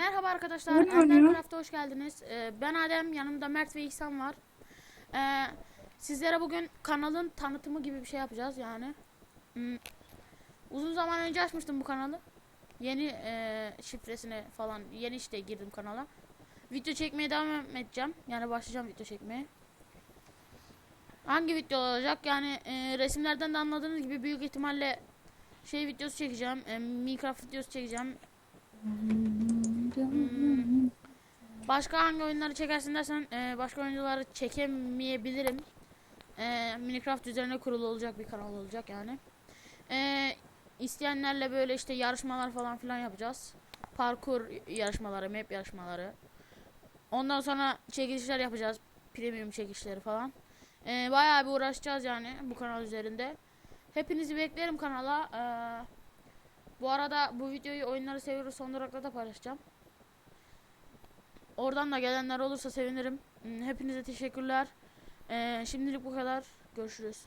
Merhaba arkadaşlar, Ne oluyor? Ender Craft'a hoş geldiniz. Ee, ben Adem, yanımda Mert ve İhsan var. Ee, sizlere bugün kanalın tanıtımı gibi bir şey yapacağız yani. Hmm, Uzun zaman önce açmıştım bu kanalı. Yeni e, şifresine falan, yeni işte girdim kanala. Video çekmeye devam edeceğim. Yani başlayacağım video çekmeye. Hangi video olacak? Yani e, resimlerden de anladığınız gibi büyük ihtimalle şey videosu çekeceğim. E, Minecraft videosu çekeceğim. Hmm. Başka hangi oyunları çekersin dersen e, başka oyuncuları çekemeyebilirim. E, Minecraft üzerine kurulu olacak bir kanal olacak yani. E, isteyenlerle böyle işte yarışmalar falan filan yapacağız. Parkur yarışmaları, map yarışmaları. Ondan sonra çekilişler yapacağız. Premium çekilişleri falan. E, bayağı bir uğraşacağız yani bu kanal üzerinde. Hepinizi beklerim kanala. E, bu arada bu videoyu oyunları seviyoruz son durakta da paylaşacağım. Oradan da gelenler olursa sevinirim. Hmm, Hepinize teşekkürler. Ee, şimdilik bu kadar. Görüşürüz.